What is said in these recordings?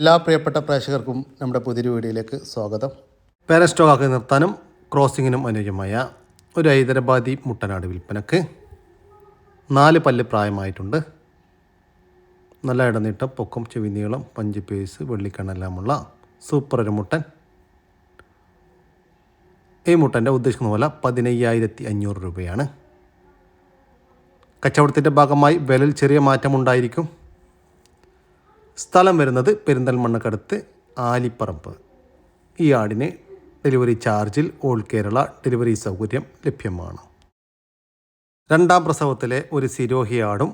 എല്ലാ പ്രിയപ്പെട്ട പ്രേക്ഷകർക്കും നമ്മുടെ പുതിയൊരു വീഡിയോയിലേക്ക് സ്വാഗതം. പാരസ്റ്റോക്കാക്കി നിർത്താനും ക്രോസിങ്ങിനും അനുയോജ്യമായ ഒരു ഹൈദരാബാദി മുട്ടനാട് വിൽപ്പനക്ക് നാല് പല്ല് പ്രായമായിട്ടുണ്ട്. നല്ല ഇടനീട്ടം പൊക്കം ചെവിനീളം പഞ്ച് പേസ് വെള്ളിക്കണ്ണെല്ലാമുള്ള സൂപ്പർ ഒരു മുട്ടൻ. ഈ മുട്ടന്റെ ഉദ്ദേശിക്കുന്ന പോലെ പതിനയ്യായിരത്തി അഞ്ഞൂറ് രൂപയാണ്. കച്ചവടത്തിന്റെ ഭാഗമായി വിലയിൽ ചെറിയ മാറ്റമുണ്ടായിരിക്കും. സ്ഥലം വരുന്നത് പെരിന്തൽമണ്ണക്കടുത്ത് ആലിപ്പറമ്പ്. ഈ ആടിന് ഡെലിവറി ചാർജിൽ ഓൾ കേരള ഡെലിവറി സൗകര്യം ലഭ്യമാണ്. രണ്ടാം പ്രസവത്തിലെ ഒരു സിരോഹി ആടും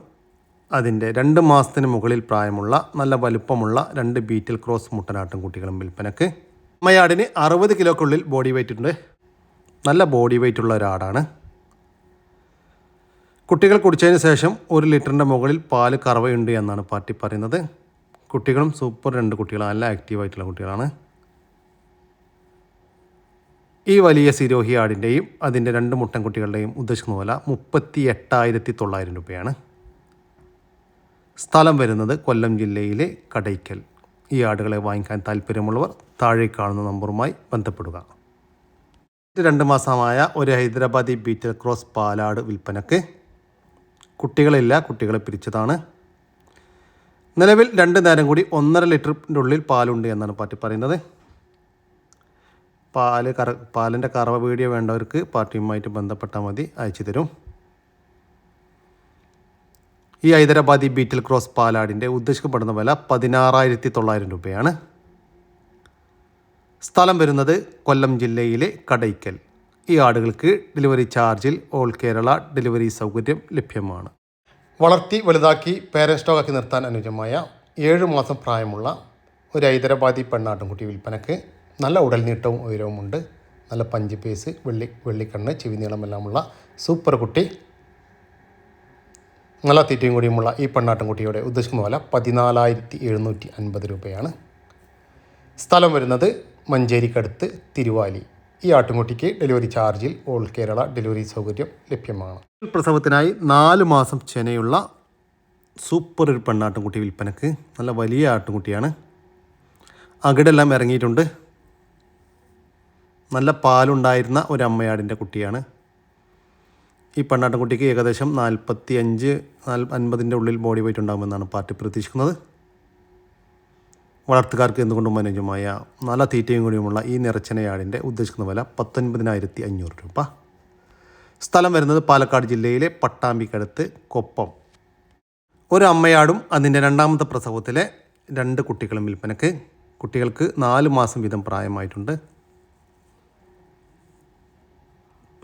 അതിന്റെ രണ്ട് മാസത്തിന് മുകളിൽ പ്രായമുള്ള നല്ല വലുപ്പമുള്ള രണ്ട് ബീറ്റിൽ ക്രോസ് മുട്ടനാട്ടും കുട്ടികളും വിൽപ്പനക്ക്. അമ്മയാടിന് അറുപത് കിലോക്കുള്ളിൽ ബോഡി വെയിറ്റ് ഉണ്ട്. നല്ല ബോഡി വെയിറ്റ് ഉള്ള ഒരാടാണ്. കുട്ടികൾ കുടിച്ചതിന് ശേഷം ഒരു ലിറ്ററിന്റെ മുകളിൽ പാൽ കറവയുണ്ട് എന്നാണ് പാർട്ടി പറയുന്നത്. കുട്ടികളും സൂപ്പർ രണ്ട് കുട്ടികളാണ് നല്ല ആക്റ്റീവായിട്ടുള്ള കുട്ടികളാണ്. ഈ വലിയ സിരോഹി ആടിന്റെയും അതിന്റെ രണ്ട് മുട്ടൻ കുട്ടികളുടെയും ഉദ്ദേശിക്കുന്ന വില മുപ്പത്തി എട്ടായിരത്തി തൊള്ളായിരം രൂപയാണ്. സ്ഥലം വരുന്നത് കൊല്ലം ജില്ലയിലെ കടയ്ക്കൽ. ഈ ആടുകളെ വാങ്ങിക്കാൻ താല്പര്യമുള്ളവർ താഴെ കാണുന്ന നമ്പറുമായി ബന്ധപ്പെടുക. രണ്ട് മാസമായ ഒരു ഹൈദരാബാദി ബീറ്റൽ ക്രോസ് പാലാട് വിൽപ്പനക്ക് കുട്ടികളില്ല കുട്ടികളെ പിരിച്ചതാണ്. നിലവിൽ രണ്ട് നേരം കൂടി ഒന്നര ലിറ്ററിന്റെ ഉള്ളിൽ പാലുണ്ട് എന്നാണ് പാർട്ടി പറയുന്നത്. പാൽ കറ പാലിന്റെ കറവ വീഡിയോ വേണ്ടവർക്ക് പാർട്ടിയുമായിട്ട് ബന്ധപ്പെട്ടാൽ മതി അയച്ചു തരും. ഈ ഹൈദരാബാദി ബീറ്റിൽ ക്രോസ് പാലാടിന്റെ ഉദ്ദേശിക്കപ്പെടുന്ന വില പതിനാറായിരത്തി തൊള്ളായിരം രൂപയാണ്. സ്ഥലം വരുന്നത് കൊല്ലം ജില്ലയിലെ കടയ്ക്കൽ. ഈ ആടുകൾക്ക് ഡെലിവറി ചാർജിൽ ഓൾ കേരള ഡെലിവറി സൗകര്യം ലഭ്യമാണ്. വളർത്തി വലുതാക്കി പേരൻ സ്റ്റോക്കാക്കി നിർത്താൻ അനുയോജ്യമായ ഏഴ് മാസം പ്രായമുള്ള ഒരു ഹൈദരാബാദി പെണ്ണാട്ടുംകുട്ടി വിൽപ്പനക്ക് നല്ല ഉടൽ നീട്ടവും ഉയരവുമുണ്ട്. നല്ല പഞ്ച് പേസ് വെള്ളി വെള്ളിക്കണ്ണ് ചെവി നീളമെല്ലാമുള്ള സൂപ്പർ കുട്ടി. നല്ല തീറ്റയും കൂടിയുമുള്ള ഈ പെണ്ണാട്ടുംകുട്ടിയുടെ ഉദ്ദേശിക്കുന്ന വില പതിനാലായിരത്തി എഴുന്നൂറ്റി അൻപത് രൂപയാണ്. സ്ഥലം വരുന്നത് മഞ്ചേരിക്കടുത്ത് തിരുവാലി. ഈ ആട്ടുംകുട്ടിക്ക് ഡെലിവറി ചാർജിൽ ഓൾ കേരള ഡെലിവറി സൗകര്യം ലഭ്യമാണ്. പ്രസവത്തിനായി നാല് മാസം ചെനയുള്ള സൂപ്പർ ഒരു പെണ്ണാട്ടുംകുട്ടി വിൽപ്പനക്ക്. നല്ല വലിയ ആട്ടുംകുട്ടിയാണ് അകിടെല്ലാം ഇറങ്ങിയിട്ടുണ്ട്. നല്ല പാലുണ്ടായിരുന്ന ഒരു അമ്മയാടിന്റെ കുട്ടിയാണ്. ഈ പെണ്ണാട്ടുംകുട്ടിക്ക് ഏകദേശം നാൽപ്പത്തി അഞ്ച് അൻപതിന്റെ ഉള്ളിൽ ബോഡി വെയിറ്റ് ഉണ്ടാകുമെന്നാണ് പാർട്ടി പ്രതീക്ഷിക്കുന്നത്. വളർത്തുകാർക്ക് എന്തുകൊണ്ടും അനുയോജ്യമായ നല്ല തീറ്റയും കൂടിയുമുള്ള ഈ നിറച്ചനയാടിന്റെ ഉദ്ദേശിക്കുന്ന വില പത്തൊൻപതിനായിരത്തി അഞ്ഞൂറ് രൂപ. സ്ഥലം വരുന്നത് പാലക്കാട് ജില്ലയിലെ പട്ടാമ്പിക്കടുത്ത് കൊപ്പം. ഒരു അമ്മയാടും അതിന്റെ രണ്ടാമത്തെ പ്രസവത്തിലെ രണ്ട് കുട്ടികളും വിൽപ്പനക്ക്. കുട്ടികൾക്ക് നാല് മാസം വീതം പ്രായമായിട്ടുണ്ട്.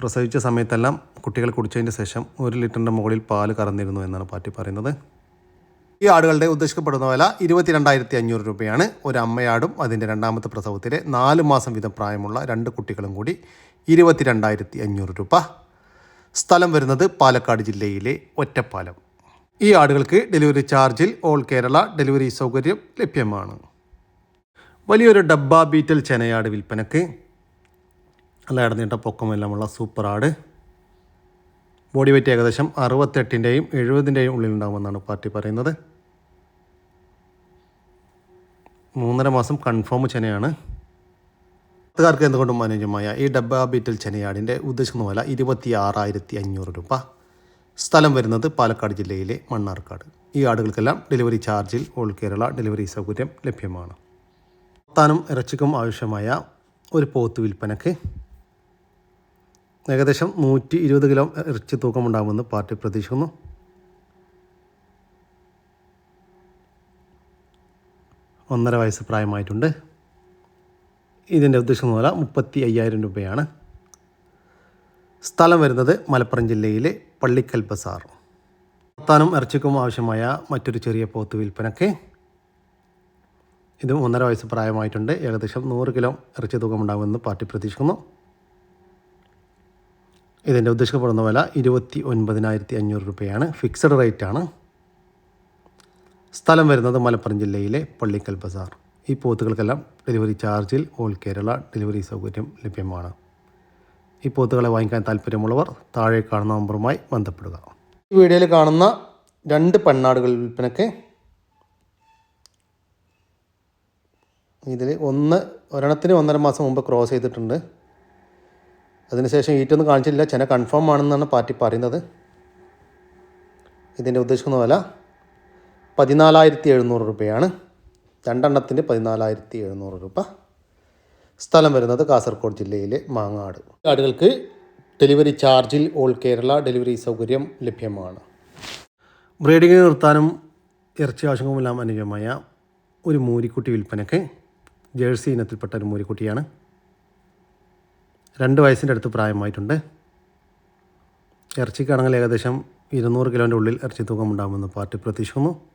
പ്രസവിച്ച സമയത്തെല്ലാം കുട്ടികൾ കുടിച്ചതിന് ശേഷം ഒരു ലിറ്ററിന്റെ മുകളിൽ പാൽ കറന്നിരുന്നു എന്നാണ് പാർട്ടി പറയുന്നത്. ഈ ആടുകളുടെ ഉദ്ദേശിക്കപ്പെടുന്ന വില ഇരുപത്തിരണ്ടായിരത്തി അഞ്ഞൂറ് രൂപയാണ്. ഒരു അമ്മയാടും അതിന്റെ രണ്ടാമത്തെ പ്രസവത്തിലെ നാല് മാസം വീതം പ്രായമുള്ള രണ്ട് കുട്ടികളും കൂടി ഇരുപത്തിരണ്ടായിരത്തി അഞ്ഞൂറ് രൂപ. സ്ഥലം വരുന്നത് പാലക്കാട് ജില്ലയിലെ ഒറ്റപ്പാലം. ഈ ആടുകൾക്ക് ഡെലിവറി ചാർജിൽ ഓൾ കേരള ഡെലിവറി സൗകര്യം ലഭ്യമാണ്. വലിയൊരു ഡബ്ബ ബീറ്റൽ ചെനയാട് വിൽപ്പനക്ക് നല്ല ഇടനീട്ട പൊക്കമെല്ലാമുള്ള സൂപ്പർ ആട്. ബോഡി വെയിറ്റ് ഏകദേശം അറുപത്തെട്ടിന്റെയും എഴുപതിന്റെയും ഉള്ളിലുണ്ടാകുമെന്നാണ് പാർട്ടി പറയുന്നത്. മൂന്നര മാസം കൺഫേം ചെനയാണ് പത്തുകാർക്ക് എന്തുകൊണ്ടും അനുയോജ്യമായ ഈ ഡബ്ബ ബീറ്റൽ ചെനയാടിന്റെ ഉദ്ദേശിക്കുന്ന വില ഇരുപത്തി ആറായിരത്തി അഞ്ഞൂറ് രൂപ. സ്ഥലം വരുന്നത് പാലക്കാട് ജില്ലയിലെ മണ്ണാർക്കാട്. ഈ ആടുകൾക്കെല്ലാം ഡെലിവറി ചാർജിൽ ഓൾ കേരള ഡെലിവറി സൗകര്യം ലഭ്യമാണ്. താനും ഇറച്ചിക്കും ആവശ്യമായ ഒരു പോത്ത് വിൽപ്പനക്ക് ഏകദേശം നൂറ്റി ഇരുപത് കിലോ ഇറച്ചി തൂക്കമുണ്ടാകുമെന്ന് പാർട്ടി പ്രതീക്ഷിക്കുന്നു. ഒന്നര വയസ്സ് പ്രായമായിട്ടുണ്ട്. ഇതിന്റെ ഉദ്ദേശിക്കുന്ന വില മുപ്പത്തി അയ്യായിരം രൂപയാണ്. സ്ഥലം വരുന്നത് മലപ്പുറം ജില്ലയിലെ പള്ളിക്കൽ ബസാർ പത്താനും ഇറച്ചിക്കും ആവശ്യമായ മറ്റൊരു ചെറിയ പോത്ത് വിൽപ്പനക്ക്. ഇതും ഒന്നര വയസ്സ് പ്രായമായിട്ടുണ്ട്. ഏകദേശം നൂറ് കിലോ ഇറച്ചി തൂക്കമുണ്ടാകുമെന്ന് പാർട്ടി പ്രതീക്ഷിക്കുന്നു. ഇതിന്റെ ഉദ്ദേശിക്കപ്പെടുന്ന വില ഇരുപത്തി ഒൻപതിനായിരത്തി അഞ്ഞൂറ് രൂപയാണ്. ഫിക്സഡ് റേറ്റാണ്. സ്ഥലം വരുന്നത് മലപ്പുറം ജില്ലയിലെ പള്ളിക്കൽ ബസാർ. ഈ പോത്തുകൾക്കെല്ലാം ഡെലിവറി ചാർജിൽ ഓൾ കേരള ഡെലിവറി സൗകര്യം ലഭ്യമാണ്. ഈ പോത്തുകളെ വാങ്ങിക്കാൻ താല്പര്യമുള്ളവർ താഴെ കാണുന്ന നമ്പറുമായി ബന്ധപ്പെടുക. ഈ വീഡിയോയിൽ കാണുന്ന രണ്ട് പണ്ണാടുകൾ വിൽപ്പനയ്ക്ക് ഇതിൽ ഒന്ന് ഒരെണ്ണത്തിന് ഒന്നര മാസം മുമ്പ് ക്രോസ് ചെയ്തിട്ടുണ്ട്. അതിനുശേഷം ഈറ്റൊന്നും കാണിച്ചില്ല ചെന കൺഫേം ആണെന്നാണ് പാർട്ടി പറയുന്നത്. ഇതിന്റെ ഉദ്ദേശിക്കുന്ന വില പതിനാലായിരത്തി എഴുന്നൂറ് രൂപയാണ്. രണ്ടെണ്ണത്തിന് പതിനാലായിരത്തി എഴുന്നൂറ് രൂപ. സ്ഥലം വരുന്നത് കാസർഗോഡ് ജില്ലയിലെ മാങ്ങാട്. കാടുകൾക്ക് ഡെലിവറി ചാർജിൽ ഓൾ കേരള ഡെലിവറി സൗകര്യം ലഭ്യമാണ്. ബ്രീഡിങ്ങിന് നിർത്താനും ഇറച്ചി ആവശ്യങ്ങളുമെല്ലാം അനുയോജ്യമായ ഒരു മൂരിക്കുട്ടി വിൽപ്പനയ്ക്ക് ജേഴ്സി ഇനത്തിൽപ്പെട്ട ഒരു മൂരിക്കുട്ടിയാണ്. രണ്ട് വയസ്സിന്റെ അടുത്ത് പ്രായമായിട്ടുണ്ട്. ഇറച്ചിക്കാണെങ്കിൽ ഏകദേശം ഇരുന്നൂറ് കിലോന്റെ ഉള്ളിൽ ഇറച്ചി തൂക്കം ഉണ്ടാകുമെന്ന് പാർട്ടി പ്രതീക്ഷിക്കുന്നു.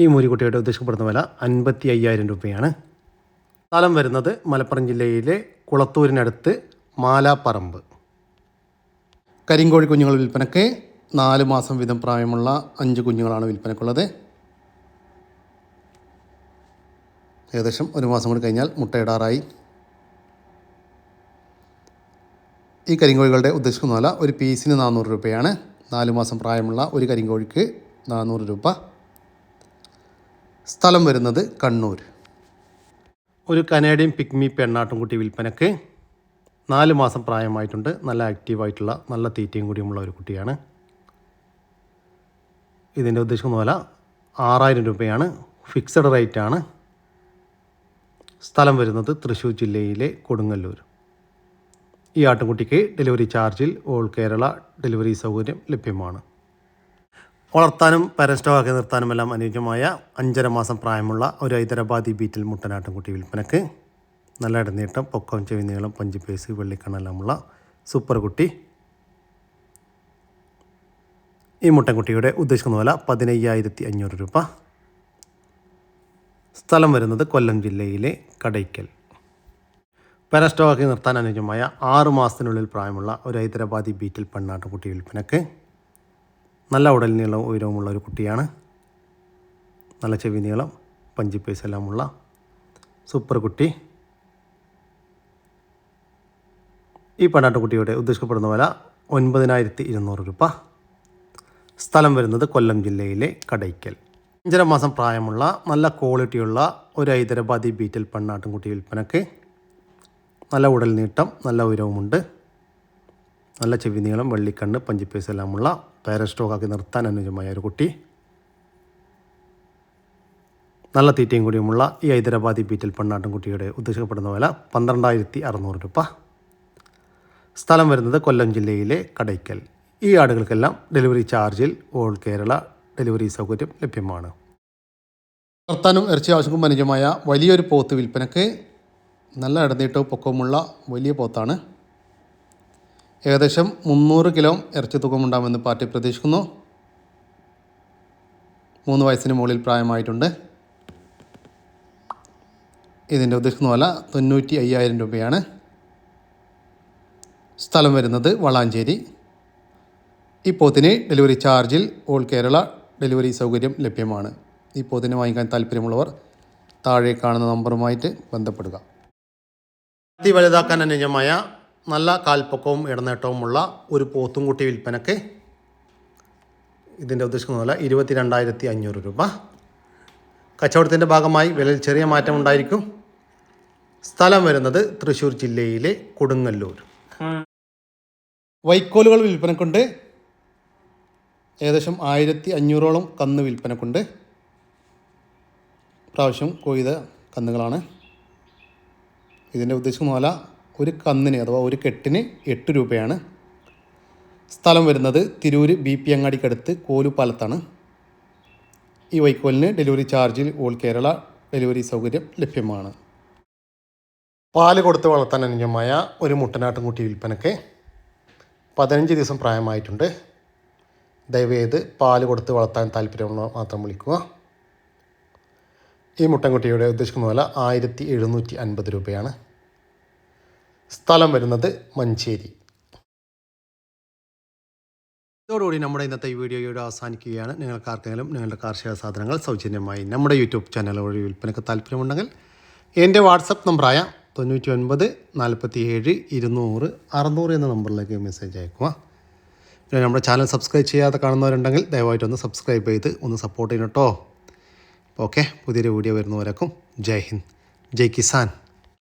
ഈ മൂരിക്കുട്ടിയുടെ ഉദ്ദേശിക്കപ്പെടുന്ന വില അൻപത്തി അയ്യായിരം രൂപയാണ്. സ്ഥലം വരുന്നത് മലപ്പുറം ജില്ലയിലെ കുളത്തൂരിനടുത്ത് മാലാപ്പറമ്പ്. കരിങ്കോഴി കുഞ്ഞുങ്ങൾ വിൽപ്പനയ്ക്ക് നാല് മാസം വീതം പ്രായമുള്ള അഞ്ച് കുഞ്ഞുങ്ങളാണ് വിൽപ്പനക്കുള്ളത്. ഏകദേശം ഒരു മാസം കൂടി കഴിഞ്ഞാൽ മുട്ടയിടാറായി ഈ കരിങ്കോഴികളുടെ ഉദ്ദേശിക്കുന്ന വില ഒരു പീസിന് നാനൂറ് രൂപയാണ്. നാല് മാസം പ്രായമുള്ള ഒരു കരിങ്കോഴിക്ക് നാനൂറ് രൂപ. സ്ഥലം വരുന്നത് കണ്ണൂർ. ഒരു കനേഡിയൻ പിക്മി പെണ്ണാട്ടുംകുട്ടി വിൽപ്പനക്ക് നാല് മാസം പ്രായമായിട്ടുണ്ട്. നല്ല ആക്റ്റീവായിട്ടുള്ള നല്ല തീറ്റയും കൂടിയുമുള്ള ഒരു കുട്ടിയാണ്. ഇതിന്റെ ഉദ്ദേശിക്കുന്ന വില ആറായിരം രൂപയാണ് ഫിക്സഡ് റേറ്റ് ആണ് സ്ഥലം വരുന്നത് തൃശ്ശൂർ ജില്ലയിലെ കൊടുങ്ങല്ലൂർ. ഈ ആട്ടുംകുട്ടിക്ക് ഡെലിവറി ചാർജിൽ ഓൾ കേരള ഡെലിവറി സൗകര്യം ലഭ്യമാണ്. വളർത്താനും പാരസ്റ്റോവാക്കി നിർത്താനും എല്ലാം അനുയോജ്യമായ അഞ്ചര മാസം പ്രായമുള്ള ഒരു ഹൈദരാബാദി ബീറ്റിൽ മുട്ടനാട്ടുംകുട്ടി വിൽപ്പനക്ക് നല്ല ഇടനീട്ടം പൊക്കം ചെവി നീളം പഞ്ചിപ്പേസ് വെള്ളിക്കണ്ണെല്ലാമുള്ള സൂപ്പർ കുട്ടി. ഈ മുട്ടൻകുട്ടിയുടെ ഉദ്ദേശിക്കുന്ന വില പതിനയ്യായിരത്തി അഞ്ഞൂറ് രൂപ. സ്ഥലം വരുന്നത് കൊല്ലം ജില്ലയിലെ കടയ്ക്കൽ. പെരസ്റ്റോക്കി നിർത്താൻ അനുയോജ്യമായ ആറ് മാസത്തിനുള്ളിൽ പ്രായമുള്ള ഒരു ഹൈദരാബാദി ബീറ്റിൽ പെണ്ണാട്ടുകുട്ടി വിൽപ്പനക്ക് നല്ല ഉടൽ നീളം ഉയരവുമുള്ള ഒരു കുട്ടിയാണ്. നല്ല ചെവി നീളം പഞ്ചിപ്പേസ് എല്ലാമുള്ള സൂപ്പർ കുട്ടി. ഈ പെണ്ണാട്ടുകുട്ടിയുടെ ഉദ്ദേശിക്കപ്പെടുന്ന വില ഒൻപതിനായിരത്തി ഇരുന്നൂറ് രൂപ. സ്ഥലം വരുന്നത് കൊല്ലം ജില്ലയിലെ കടയ്ക്കൽ. അഞ്ചര മാസം പ്രായമുള്ള നല്ല ക്വാളിറ്റിയുള്ള ഒരു ഹൈദരാബാദി ബീറ്റൽ പെണ്ണാട്ടുംകുട്ടി വിൽപ്പനക്ക്. നല്ല ഉടൽ നീട്ടം നല്ല ഉയരവുമുണ്ട്. നല്ല ചെവി നീളം വെള്ളിക്കണ്ണ് പഞ്ചിപ്പേസ് എല്ലാമുള്ള പാരസ്റ്റോക്കാക്കി നിർത്താൻ അനുയോജ്യമായ ഒരു കുട്ടി. നല്ല തീറ്റയും കൂടിയുമുള്ള ഈ ഹൈദരാബാദി ബീറ്റൽ പെണ്ണാട്ടുംകുട്ടിയുടെ ഉദ്ദേശിക്കപ്പെടുന്ന വില പന്ത്രണ്ടായിരത്തി അറുന്നൂറ് രൂപ. സ്ഥലം വരുന്നത് കൊല്ലം ജില്ലയിലെ കടയ്ക്കൽ. ഈ ആടുകൾക്കെല്ലാം ഡെലിവറി ചാർജിൽ ഓൾ കേരള ഡെലിവറി സൗകര്യം ലഭ്യമാണ്. വളർത്താനും ഇറച്ചി ആവശ്യക്കും അനുജമായ വലിയൊരു പോത്ത് വിൽപ്പനക്ക് നല്ല ഇടനീട്ടവും പൊക്കവുമുള്ള വലിയ പോത്താണ്. ഏകദേശം മുന്നൂറ് കിലോ ഇറച്ചി തൂക്കമുണ്ടാകുമെന്ന് പാർട്ടി പ്രതീക്ഷിക്കുന്നു. മൂന്ന് വയസ്സിന് മുകളിൽ പ്രായമായിട്ടുണ്ട്. ഇതിന്റെ ഉദ്ദേശിക്കുന്ന വില തൊണ്ണൂറ്റി അയ്യായിരം രൂപയാണ്. സ്ഥലം വരുന്നത് വളാഞ്ചേരി. ഈ പോത്തിന് ഡെലിവറി ചാർജിൽ ഓൾ കേരള ഡെലിവറി സൗകര്യം ലഭ്യമാണ്. ഈ പോത്തിന് വാങ്ങിക്കാൻ താല്പര്യമുള്ളവർ താഴെ കാണുന്ന നമ്പറുമായിട്ട് ബന്ധപ്പെടുക. അതിവലുതാക്കാൻ അനുയോജ്യമായ നല്ല കാൽപ്പൊക്കവും ഇടനേട്ടവുമുള്ള ഒരു പോത്തുംകുട്ടി വിൽപ്പനക്ക് ഇതിന്റെ ഉദ്ദേശിക്കുന്ന പോലെ ഇരുപത്തി രണ്ടായിരത്തി അഞ്ഞൂറ് രൂപ. കച്ചവടത്തിന്റെ ഭാഗമായി വിലയിൽ ചെറിയ മാറ്റം ഉണ്ടായിരിക്കും സ്ഥലം വരുന്നത് തൃശ്ശൂർ ജില്ലയിലെ കൊടുങ്ങല്ലൂർ. വൈക്കോലുകൾ വിൽപ്പനക്കുണ്ട്. ഏകദേശം ആയിരത്തി അഞ്ഞൂറോളം കന്ന് വിൽപ്പനക്കുണ്ട്. പ്രാവശ്യം കൊയ്ത കന്നുകളാണ്. ഇതിന്റെ ഉദ്ദേശിക്കുന്ന വില ഒരു കന്നിന് അഥവാ ഒരു കെട്ടിന് എട്ട് രൂപയാണ് സ്ഥലം വരുന്നത് തിരൂര് ബി പി അങ്ങാടിക്കടുത്ത് കോലുപാലത്താണ്. ഈ വൈക്കോലിന് ഡെലിവറി ചാർജിൽ ഓൾ കേരള ഡെലിവറി സൗകര്യം ലഭ്യമാണ്. പാൽ കൊടുത്ത് വളർത്താൻ അനുയോജ്യമായ ഒരു മുട്ടനാട്ടുംകുട്ടി വിൽപ്പനയ്ക്ക് പതിനഞ്ച് ദിവസം പ്രായമായിട്ടുണ്ട്. ദയവേത് പാൽ കൊടുത്ത് വളർത്താൻ താല്പര്യമുള്ള മാത്രം വിളിക്കുക. ഈ മുട്ടൻകുട്ടിയുടെ ഉദ്ദേശിക്കുന്ന വില ആയിരത്തി എഴുന്നൂറ്റി അൻപത് രൂപയാണ്. സ്ഥലം വരുന്നത് മഞ്ചേരി. ഇതോടുകൂടി നമ്മുടെ ഇന്നത്തെ ഈ വീഡിയോയുടെ അവസാനിക്കുകയാണ്. നിങ്ങൾക്ക് ആർക്കെങ്കിലും നിങ്ങളുടെ കാർഷിക സാധനങ്ങൾ സൗജന്യമായി നമ്മുടെ യൂട്യൂബ് ചാനൽ വഴി വിൽപ്പനയ്ക്ക് താല്പര്യമുണ്ടെങ്കിൽ എന്റെ വാട്സപ്പ് നമ്പറായ തൊണ്ണൂറ്റി ഒൻപത് നാൽപ്പത്തി ഏഴ് ഇരുന്നൂറ് അറുന്നൂറ് എന്ന നമ്പറിലേക്ക് മെസ്സേജ് അയക്കുക പിന്നെ നമ്മുടെ ചാനൽ സബ്സ്ക്രൈബ് ചെയ്യാതെ കാണുന്നവരുണ്ടെങ്കിൽ ദയവായിട്ട് ഒന്ന് സബ്സ്ക്രൈബ് ചെയ്ത് ഒന്ന് സപ്പോർട്ട് ചെയ്യണം കേട്ടോ. ഓക്കെ പുതിയൊരു വീഡിയോ വരുന്നവരേക്കും ജയ് ഹിന്ദ്. ജയ് കിസാൻ.